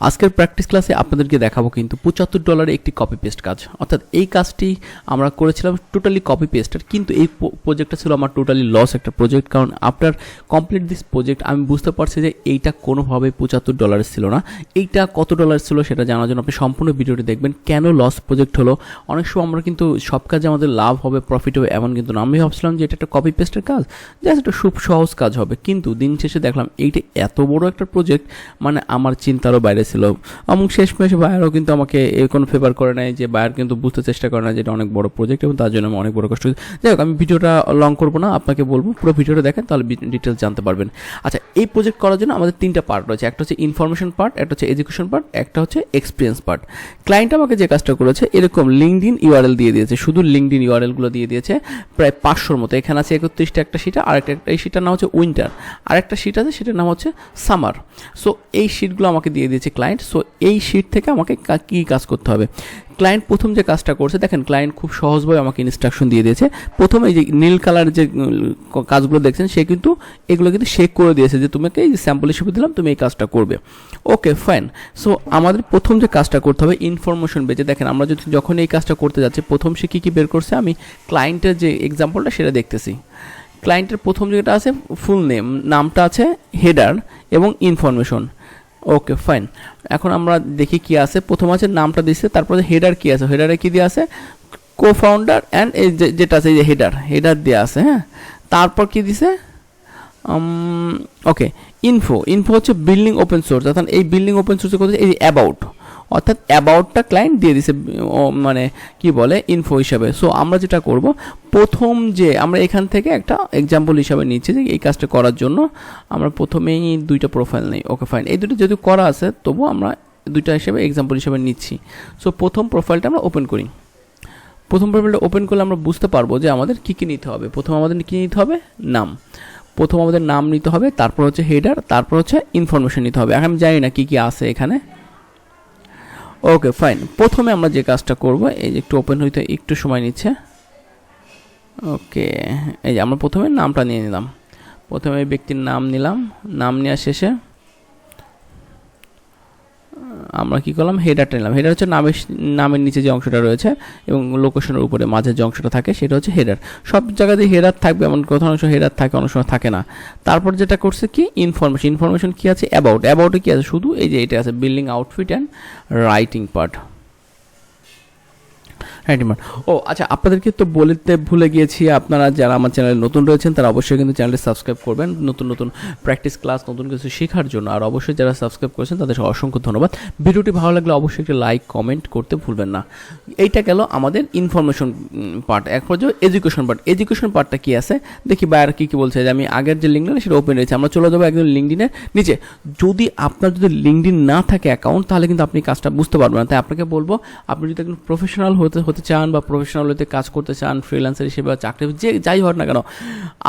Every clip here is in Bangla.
আজকের প্র্যাকটিস ক্লাসে আপনাদেরকে দেখাবো কিন্তু পঁচাত্তর ডলারে একটি কপি পেস্ট কাজ। অর্থাৎ এই কাজটি আমরা করেছিলাম টোটালি কপি পেস্টের কিন্তু এই প্রজেক্টটা ছিল আমার টোটালি লস একটা প্রজেক্ট কারণ আফটার কমপ্লিট দিস প্রজেক্ট আমি বুঝতে পারছি যে এইটা কোনোভাবে পঁচাত্তর ডলারের ছিল না। এইটা কত ডলার ছিল সেটা জানার জন্য আপনি সম্পূর্ণ ভিডিওটি দেখবেন। কেন লস প্রজেক্ট হলো? অনেক সময় আমরা কিন্তু সব কাজে আমাদের লাভ হবে প্রফিট হবে, এমন কিন্তু না। আমি ভাবছিলাম যে এটা একটা কপি পেস্টের কাজ জাস্ট একটা খুব সহজ কাজ হবে। কিন্তু দিন শেষে দেখলাম এইটা এত বড় একটা প্রজেক্ট মানে আমার চিন্তারও বাইরে ছিল এবং শেষমেশ বায়ারও কিন্তু আমাকে কোনো ফেভার করে নাই যে বায়ার কিন্তু বুঝতে চেষ্টা করে না যে এটা অনেক বড় প্রজেক্ট এবং তার জন্য আমি অনেক বড় কষ্ট যাই হোক, আমি ভিডিওটা লং করব না, আপনাকে বলব পুরো ভিডিওটা দেখেন, তাহলে ডিটেলস জানতে পারবেন। আচ্ছা এই প্রজেক্ট করার জন্য আমাদের তিনটা পার্ট রয়েছে, একটা হচ্ছে ইনফরমেশন পার্ট একটা হচ্ছে এডুকেশন পার্ট একটা হচ্ছে এক্সপিরিয়েন্স পার্ট ক্লায়েন্ট আমাকে যে কাজটা করেছে, এরকম লিঙ্কড ইন ইউআরএল দিয়ে দিয়েছে, শুধু লিঙ্কড ইন ইউআরএলগুলো দিয়ে দিয়েছে, প্রায় পাঁচশোর মতো। এখানে আছে একত্রিশটা একটা শিটা আর একটা, এই শিটার নাম হচ্ছে উইন্টার আর একটা শিট আছে, সেটার নাম হচ্ছে সামার সো এই শিটগুলো আমাকে দিয়ে দিয়েছে ক্লায়েন্ট সো এই শিট থেকে আমাকে কী কাজ করতে হবে? ক্লায়েন্ট প্রথম যে কাজটা করছে, দেখেন ক্লায়েন্ট খুব সহজভাবে আমাকে ইনস্ট্রাকশন দিয়ে দিয়েছে। প্রথম যে নীল কালার যে কাজগুলো দেখছেন, সে কিন্তু এগুলো কিন্তু শেক করে দিয়েছে যে তোমাকে এই স্যাম্পল হিসেবে দিলাম, তুমি এই কাজটা করবে। ওকে ফাইন সো আমাদের প্রথম যে কাজটা করতে হবে ইনফরমেশন বেজে দেখেন, আমরা যদি যখন এই কাজটা করতে যাচ্ছি, প্রথম সে কী কী বের করছে, আমি ক্লায়েন্টের যে এক্সাম্পলটা সেটা দেখতেছি। ক্লায়েন্টের প্রথম যেটা আছে ফুল নেম নামটা আছে হেডার এবং ইনফরমেশন ওকে ফাইন এখন আমরা দেখি কি আছে। প্রথম আছে, নামটা দিচ্ছে তারপরে হেডার কি আছে? হেডারে কি দিয়ে আছে? কো ফাউন্ডার অ্যান্ড এই যেটা আছে, এই যে হেডার হেডার দেওয়া আছে হ্যাঁ? তারপর কি দিছে? ওকে ইনফো ইনফো হচ্ছে বিল্ডিং ওপেন সোর্স অর্থাৎ এই বিল্ডিং ওপেন সোর্সে কোথায় এই অ্যাবাউট অর্থাৎ অ্যাবাউটটা ক্লায়েন্ট দিয়ে দিছে মানে কি বলে ইনফো হিসাবে। সো আমরা যেটা করব, প্রথম যে আমরা এখান থেকে একটা এক্সাম্পল হিসাবে নিচ্ছি যে এই কাজটা করার জন্য আমরা প্রথমেই দুইটা প্রোফাইল নেই। ওকে ফাইন এই দুটো যদি করা আছে, তবু আমরা দুইটা হিসেবে এক্সাম্পল হিসেবে নিচ্ছি। সো প্রথম প্রোফাইলটা আমরা ওপেন করি। প্রথম প্রোফাইলটা ওপেন করলে আমরা বুঝতে পারব যে আমাদের কী কী নিতে হবে। প্রথম আমাদের কী নিতে হবে? নাম। প্রথম আমাদের নাম নিতে হবে, তারপর হচ্ছে হেডার তারপর হচ্ছে ইনফরমেশন নিতে হবে। এখন আমি জানি না কী কী আছে এখানে। ওকে ফাইন প্রথমে আমরা যে কাজটা করব, এই যে একটু ওপেন হইতে একটু সময় নিচ্ছে। ওকে এই যে আমরা প্রথমে নামটা নিয়ে নিলাম। প্রথমে ব্যক্তির নাম নিলাম। নাম নেওয়ার শেষে আমরা কি করলাম? হেডারটা নিলাম। হেডার হচ্ছে নামের নামের নিচে যে অংশটা রয়েছে এবং লোকেশনের উপরে মাঝে যে অংশটা থাকে সেটা হচ্ছে হেডার সব জায়গাতেই হেডার থাকবে এমন কোথাও অংশ হেডার থাকে অনেক সময় থাকে না। তারপর যেটা করছে কি? ইনফরমেশন ইনফরমেশন কি আছে? অ্যাবাউট অ্যাবাউটে কি আছে? শুধু এই যে এটা আছে building outfit and writing part হ্যাঁ ডিমান্ড। ও আচ্ছা আপনাদেরকে তো বলতে ভুলে গিয়েছি, আপনারা যারা আমার চ্যানেলে নতুন রয়েছেন, তারা অবশ্যই কিন্তু চ্যানেলটি সাবস্ক্রাইব করবেন, নতুন নতুন প্র্যাকটিস ক্লাস, নতুন কিছু শেখার জন্য। আর অবশ্যই যারা সাবস্ক্রাইব করেছেন, তাদের অসংখ্য ধন্যবাদ। ভিডিওটি ভালো লাগলে অবশ্যই একটি লাইক, কমেন্ট করতে ভুলবেন না। এইটা গেল আমাদের ইনফরমেশন পার্ট এক পর্যায়ে এডুকেশন পার্ট এডুকেশন পার্টটা কি আছে? দেখি বাইরে কী কী বলছে। যে আমি আগের যে লিঙ্কটা সেটা ওপেন রয়েছে। আমরা চলে যাব একদম লিঙ্কডিনের নিচে। যদি আপনার যদি লিঙ্কডিন না থাকে অ্যাকাউন্ট তাহলে কিন্তু আপনি কাজটা বুঝতে পারবেন না। তাই আপনাকে বলব, আপনি যদি একজন প্রফেশনাল হতে হতে চান বা প্রফেশনাল হতে কাজ করতে চান ফ্রিল্যান্সার হিসেবে বা চাকরি, যে যাই হোক না কেন,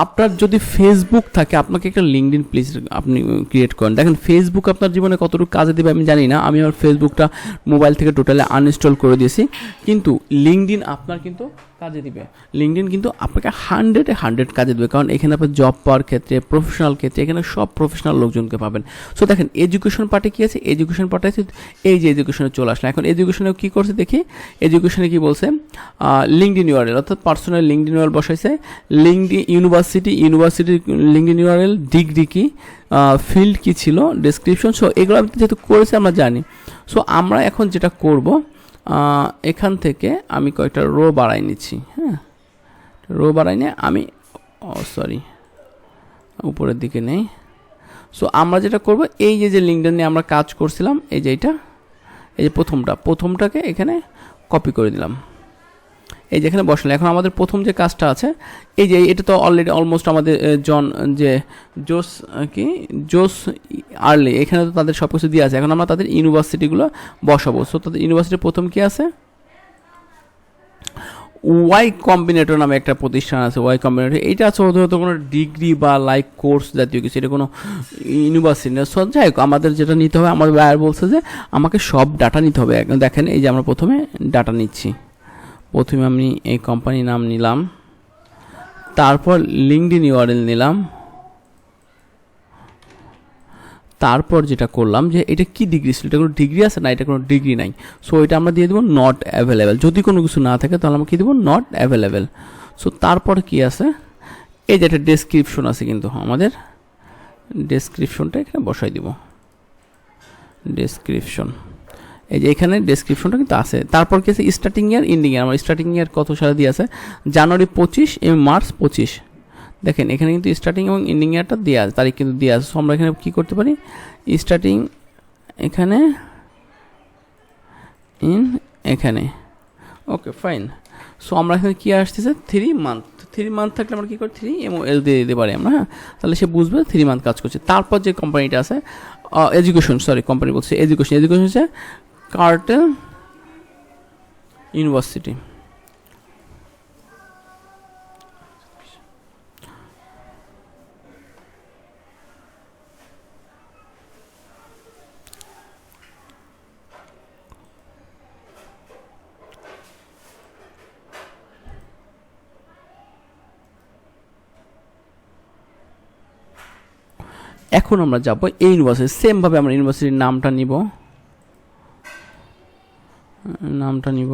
আপনার যদি ফেসবুক থাকে, আপনাকে একটা লিঙ্কড ইন প্লিজ আপনি ক্রিয়েট করেন। দেখেন ফেসবুক আপনার জীবনে কতটুকু কাজে দেবে আমি জানি না। আমি আমার ফেসবুকটা মোবাইল থেকে টোটালি আনইনস্টল করে দিয়েছি। কিন্তু লিঙ্কডিন আপনার কিন্তু কাজে দিবে। লিঙ্কডিন কিন্তু আপনাকে হান্ড্রেডে হান্ড্রেড কাজে দেবে। কারণ এখানে আপনি জব পাওয়ার ক্ষেত্রে প্রফেশনাল ক্ষেত্রে এখানে সব প্রফেশনাল লোকজনকে পাবেন। সো দেখেন এডুকেশন পার্টে কী আছে? এডুকেশন পার্টে আছে, এই যে এডুকেশনে চলে আসলে এখন এডুকেশনে কী করছে দেখি? এডুকেশনে কী বলছে? লিঙ্কডিন ইউআরএল অর্থাৎ পার্সোনাল লিঙ্কডিন ইউআরএল বসাইছে। লিঙ্কডিন ইউনিভার্সিটি ইউনিভার্সিটির লিঙ্কডিন ইউআরএল ডিগ্রি কি? ফিল্ড কি ছিল? ডেসক্রিপশন সো এগুলো যেহেতু করেছে আমরা জানি। সো আমরা এখন যেটা করব এখান থেকে আমি কয়েকটা রো বাড়াই নিচ্ছি হ্যাঁ? রো বাড়াই নিয়ে আমি, ও সরি উপরের দিকে নেই। সো আমরা যেটা করব, এই যে যে লিঙ্কটা নিয়ে আমরা কাজ করছিলাম, এই যে এইটা, এই যে প্রথমটা, প্রথমটাকে এখানে কপি করে দিলাম। এই যেখানে বসলে এখন আমাদের প্রথম যে কাজটা আছে, এই যে এটা তো অলরেডি অলমোস্ট আমাদের জন, যে জোস কি? জোস আর্লি, এখানে তো তাদের সব কিছু দিয়ে আছে। এখন আমরা তাদের ইউনিভার্সিটিগুলো বসাবো। সো তাদের ইউনিভার্সিটির প্রথম কি আছে? ওয়াই কম্বিনেটর নামে একটা প্রতিষ্ঠান আছে ওয়াই কম্বিনেটর এটা আছে হয়তো কোনো ডিগ্রি বা লাইক কোর্স জাতীয় কিছু, এটা কোনো ইউনিভার্সিটি না। সব যাই হোক, আমাদের যেটা নিতে হবে, আমাদের বায়ার বলছে যে আমাকে সব ডাটা নিতে হবে। দেখেন, এই যে আমরা প্রথমে ডাটা নিচ্ছি। প্রথমে আমি এই কোম্পানি নাম নিলাম, তারপর লিঙ্কডিন ইউআরএল নিলাম, তারপর যেটা করলাম যে এটা কি ডিগ্রি ছিল, এটা কোনো ডিগ্রি আছে না, এটা কোনো ডিগ্রি নাই। সো এটা আমরা দিয়ে দেবো নট অ্যাভেলেবেল যদি কোনো কিছু না থাকে, তাহলে আমরা কী দেবো? নট অ্যাভেলেবেল সো তারপর কি আছে? এই যে একটা ডেসক্রিপশন আছে কিন্তু আমাদের। ডেসক্রিপশনটা এখানে বসাই দিব। ডেসক্রিপশন এই যে এখানে ডেসক্রিপশনটা কিন্তু আছে। তারপর কি আছে? স্টার্টিং ইয়ার এন্ডিং ইয়ার আমার স্টার্টিং ইয়ার কত সালে দিয়ে আছে? জানুয়ারি পঁচিশ, এবং মার্চ পঁচিশ। দেখেন, এখানে কিন্তু স্টার্টিং এবং এন্ডিং ইয়ারটা দেওয়া আছে, তারিখ কিন্তু দেওয়া আছে। সো আমরা এখানে কী করতে পারি? স্টার্টিং এখানে ইন এখানে। ওকে ফাইন সো আমরা এখানে কী আসতেছে? থ্রি মান্থ থ্রি মান্থ থাকলে আমরা কী করি? থ্রি এবং এল দিয়ে দিতে পারি আমরা হ্যাঁ? তাহলে সে বুঝবে থ্রি মান্থ কাজ করছে। তারপর যে কোম্পানিটা আছে এডুকেশন সরি কোম্পানি বলছে এডুকেশন এডুকেশন হচ্ছে কার্টেল ইউনিভার্সিটি। এখন আমরা যাব এই ইউনিভার্সিটি। সেমভাবে আমরা ইউনিভার্সিটির নামটা নিব। নামটা নিব।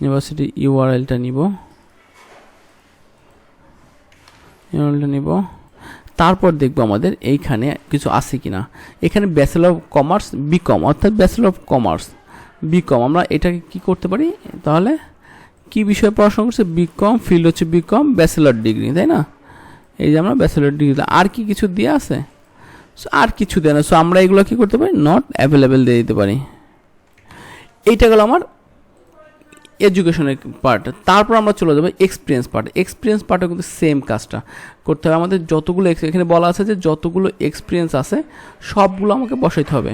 ইউনিভার্সিটি ইউআরএলটা নিব। ইউআরএলটা নিব। তারপর দেখব আমাদের এইখানে কিছু আছে কি না এখানে bachelor of commerce B Com অর্থাৎ bachelor of commerce B Com আমরা এটাকে কি করতে পারি? তাহলে কি বিষয়ে পড়াশোনা করছে? বিকম ফিল্ড হচ্ছে বিকম ব্যাচেলর ডিগ্রি তাই না? এই যে আমরা ব্যাচেলর ডিগ্রি আর কি কিছু দিয়ে আছে? আর কিছু দেয় না। সো আমরা এগুলো কি করতে পারি? নট অ্যাভেলেবেল দিয়ে দিতে পারি। এইটা গেলো আমার এডুকেশনের পার্ট তারপর আমরা চলে যাব এক্সপিরিয়েন্স পার্ট এক্সপিরিয়েন্স পার্টও কিন্তু সেম কাজটা করতে হবে। আমাদের যতগুলো এখানে বলা আছে যে যতগুলো এক্সপিরিয়েন্স আছে, সবগুলো আমাকে বসাইতে হবে।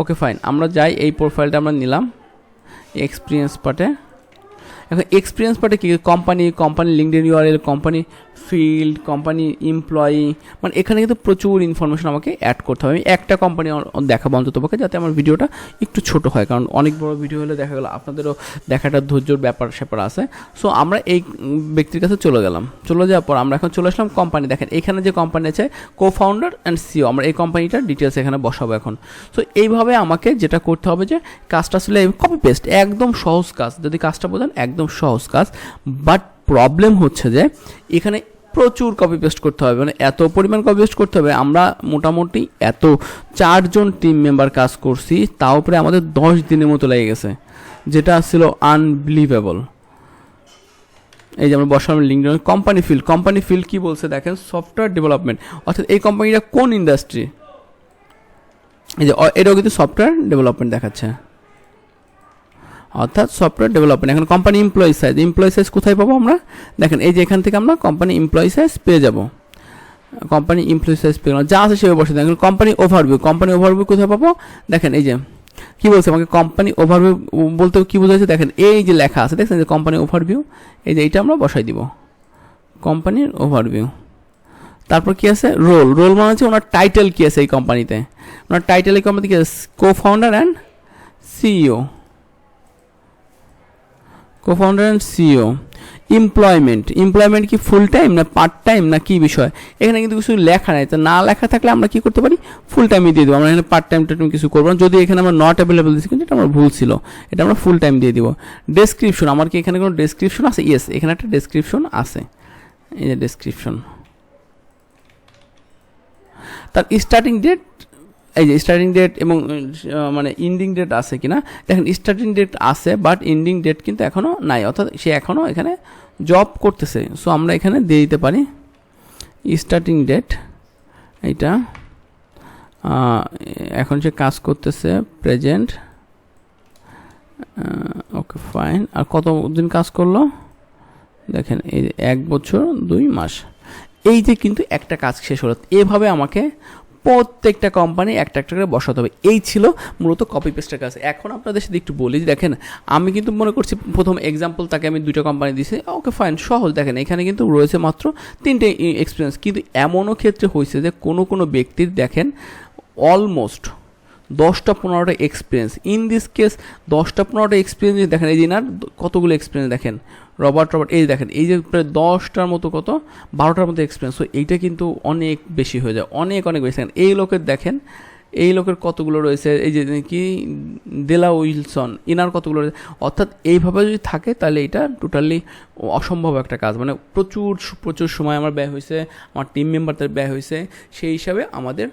ওকে ফাইন আমরা যাই, এই প্রোফাইলটা আমরা নিলাম এক্সপিরিয়েন্স পার্টে এখন এক্সপিরিয়েন্স পার্টে কি? Company company linked URL company field company employee মানে এখানে কিন্তু প্রচুর ইনফরমেশন আমাকে অ্যাড করতে হবে। আমি একটা কোম্পানি দেখাবো অন্তত পক্ষে যাতে আমার ভিডিওটা একটু ছোট হয়। কারণ অনেক বড় ভিডিও হলে দেখা গেলো আপনাদেরও দেখাটা ধৈর্যর ব্যাপার স্যাপার আছে। সো আমরা এই ব্যক্তির কাছে চলে গেলাম। চলে যাওয়ার পর আমরা এখন চলে আসলাম কোম্পানি দেখেন। এখানে যে কোম্পানি আছে কো ফাউন্ডার অ্যান্ড সিও আমরা এই কোম্পানিটার ডিটেলস এখানে বসাবো এখন। সো এইভাবে আমাকে যেটা করতে হবে যে, কাজটা আসলে কপি পেস্ট একদম সহজ কাজ। যদি কাজটা বোঝেন, একদম সহজ কাজ। বাট প্রবলেম হচ্ছে যে এখানে প্রচুর কপি পেস্ট করতে হবে। মানে এত পরিমাণ কপি পেস্ট করতে হবে, আমরা মোটামুটি এত চারজন টিম মেম্বার কাজ করছি, তাও উপরে আমাদের দশ দিনের মতো লেগে গেছে, যেটা ছিল আনবিলিভেবল এই যে আমরা বসালাম link company field company field কি বলছে দেখেন সফটওয়্যার ডেভেলপমেন্ট অর্থাৎ এই কোম্পানিটা কোন ইন্ডাস্ট্রি এই যে, এটাও কিন্তু সফটওয়্যার ডেভেলপমেন্ট দেখাচ্ছে। অর্থাৎ সফটওয়্যার ডেভেলপমেন্ট এখন company employee size employee size কোথায় পাবো আমরা? দেখেন, এই যে এখান থেকে আমরা কোম্পানি এমপ্লয়ি সাইজ পেয়ে যাব। কোম্পানি এমপ্লয়ি সাইজ পেয়ে যা আছে সেভাবে বসে দেখেন কোম্পানি ওভারভিউ কোম্পানি ওভারভিউ কোথায় পাবো? দেখেন, এই যে, কি বলছে আমাকে? কোম্পানি ওভারভিউ বলতে কি বোঝাচ্ছে? দেখেন, এই যে লেখা আছে, দেখছেন যে কোম্পানি ওভারভিউ এই যে এইটা আমরা বসাই দিব। কোম্পানির ওভারভিউ তারপর কি আছে? রোল রোল মানে হচ্ছে ওনার টাইটেল কি আছে এই কোম্পানিতে ওনার টাইটেল এই কোম্পানিতে কি আছে co founder and CEO co founder and CEO employment employment কি ফুল টাইম না পার্ট টাইম না কি বিষয়? এখানে কিন্তু কিছু লেখা নাই। তো না লেখা থাকলে আমরা কি করতে পারি? ফুল টাইমই দিয়ে দেবো। আমরা এখানে পার্ট টাইম টাইম কিছু করব না। যদি এখানে আমরা নট অ্যাভেলেবল দিচ্ছি কিন্তু এটা আমার ভুল ছিল। এটা আমরা ফুল টাইম দিয়ে দিব। ডেসক্রিপশন আমার কি এখানে কোনো ডেসক্রিপশন আছে? ইয়েস এখানে একটা ডেসক্রিপশন আছে। এই যে ডেসক্রিপশন তার স্টার্টিং ডেট এই যে স্টার্টিং ডেট এবং মানে ইন্ডিং ডেট আছে কিনা, দেখেন স্টার্টিং ডেট আছে বাট ইন্ডিং ডেট কিন্তু এখনও নাই, অর্থাৎ সে এখনও এখানে জব করতেছে। সো আমরা এখানে দিয়ে দিতে পারি স্টার্টিং ডেট এইটা এখন সে কাজ করতেছে প্রেজেন্ট ওকে ফাইন আর কত দিন কাজ করল? দেখেন, এই এক বছর, দুই মাস। এই যে কিন্তু একটা কাজ শেষ হলো, এভাবে আমাকে প্রত্যেকটা কোম্পানি একটা একটা করে বসাতে হবে। এই ছিল মূলত কপি পেস্টের কাজ। এখন আপনাদের সাথে একটু বলি, দেখেন, আমি কিন্তু মনে করছি প্রথম এক্সাম্পল তাকে আমি দুইটা কোম্পানি দিয়েছি ওকে ফাইন সহজ। দেখেন, এখানে কিন্তু রয়েছে মাত্র তিনটে এক্সপিরিয়েন্স কিন্তু এমনও ক্ষেত্রে হয়েছে যে কোনো কোনো ব্যক্তির দেখেন অলমোস্ট দশটা পনেরোটা এক্সপিরিয়েন্স ইন দিস কেস দশটা পনেরোটা এক্সপিরিয়েন্স দেখেন, এই না, কতগুলো এক্সপিরিয়েন্স দেখেন? রবার্ট রবার্ট, এই দেখেন, এই যে প্রায় দশটার মতো কত? বারোটার মতো এক্সপিরিয়েন্স তো এইটা কিন্তু অনেক বেশি হয়ে যায়। অনেক অনেক বেশি। দেখেন, এই লোকের দেখেন, এই লোকের কতগুলো রয়েছে? এই যে কি দেলা উইলসন ইনার কতগুলো রয়েছে? অর্থাৎ এইভাবে যদি থাকে, তাহলে এটা টোটালি অসম্ভব একটা কাজ। মানে প্রচুর প্রচুর সময় আমার ব্যয় হয়েছে, আমার টিম মেম্বারদের ব্যয় হয়েছে, সেই হিসাবে আমাদের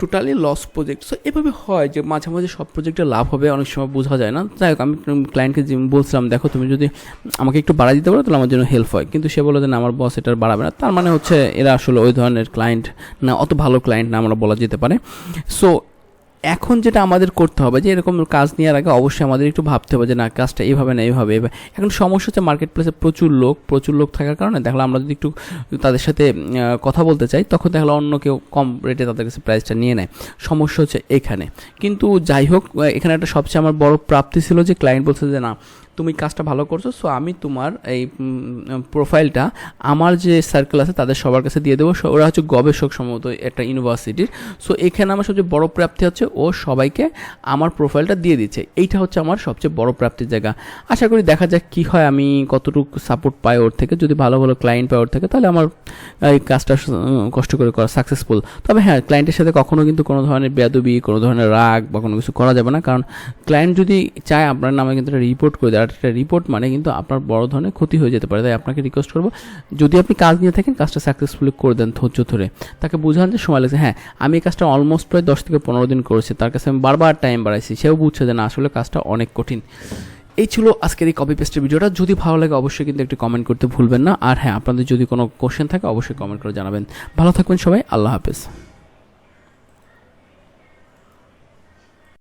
টোটালি লস প্রজেক্ট সো এভাবে হয় যে মাঝে মাঝে সব প্রজেক্টে লাভ হবে, অনেক সময় বোঝা যায় না। যাই হোক, আমি ক্লায়েন্টকে বলছিলাম, দেখো, তুমি যদি আমাকে একটু বাড়া দিতে পারো, তাহলে আমার জন্য হেল্প হয়। কিন্তু সে বলে যে, না, আমার বস এটা বাড়াবে না। তার মানে হচ্ছে, এরা আসলে ওই ধরনের ক্লায়েন্ট না, অত ভালো ক্লায়েন্ট না আমরা বলা যেতে পারে। সো এখন যেটা আমাদের করতে হবে, যে এরকম কাজ নেওয়ার আগে অবশ্যই আমাদের একটু ভাবতে হবে যে না, কাজটা এইভাবে না এইভাবে এখন সমস্যা হচ্ছে মার্কেট প্লেসে প্রচুর লোক প্রচুর লোক থাকার কারণে দেখলাম আমরা যদি একটু তাদের সাথে কথা বলতে চাই, তখন দেখলাম অন্য কেউ কম রেটে তাদের কাছে প্রাইসটা নিয়ে নেয়। সমস্যা হচ্ছে এখানে। কিন্তু যাই হোক এখানে একটা সবচেয়ে আমার বড় প্রাপ্তি ছিল যে ক্লায়েন্ট বলছে যে না তুমি কাজটা ভালো করছ সো আমি তোমার এই প্রোফাইলটা আমার যে সার্কেল আছে তাদের সবার কাছে দিয়ে দেবো। ওরা হচ্ছে গবেষক সম্ভবত একটা ইউনিভার্সিটির সো এখানে আমার সবচেয়ে বড় প্রাপ্তি হচ্ছে ও সবাইকে আমার প্রোফাইলটা দিয়ে দিচ্ছে। এইটা হচ্ছে আমার সবচেয়ে বড় প্রাপ্তির জায়গা। আশা করি দেখা যাক কী হয়, আমি কতটুকু সাপোর্ট পাই ওর থেকে। যদি ভালো ভালো ক্লায়েন্ট পাই ওর থেকে, তাহলে আমার এই কাজটা কষ্ট করে করা সাকসেসফুল তবে হ্যাঁ ক্লায়েন্টের সাথে কখনো কিন্তু কোনো ধরনের বেয়াদবি, কোনো ধরনের রাগ বা কোনো কিছু করা যাবে না। কারণ ক্লায়েন্ট যদি চায়, আপনার নামে কিন্তু রিপোর্ট করে দেয়। একটা রিপোর্ট মানে কিন্তু আপনার বড় ধরনের ক্ষতি হয়ে যেতে পারে। তাই আপনাকে রিকোয়েস্ট করব, যদি আপনি কাজ নিয়ে থাকেন, কাজটা সাকসেসফুলি করে দেন ধৈর্য ধরে। তাকে বোঝান যে সময় লাগছে। হ্যাঁ আমি এই কাজটা অলমোস্ট প্রায় দশ থেকে পনেরো দিন করেছি। তার কাছে আমি বারবার টাইম বাড়াইছি। সেও বুঝছে যে না, আসলে কাজটা অনেক কঠিন। এই ছিল আজকের এই কপি পেস্টের ভিডিওটা। যদি ভালো লাগে, অবশ্যই কিন্তু একটি কমেন্ট করতে ভুলবেন না। আর হ্যাঁ আপনাদের যদি কোনো কোশ্চেন থাকে, অবশ্যই কমেন্ট করে জানাবেন। ভালো থাকবেন সবাই। আল্লাহ হাফেজ।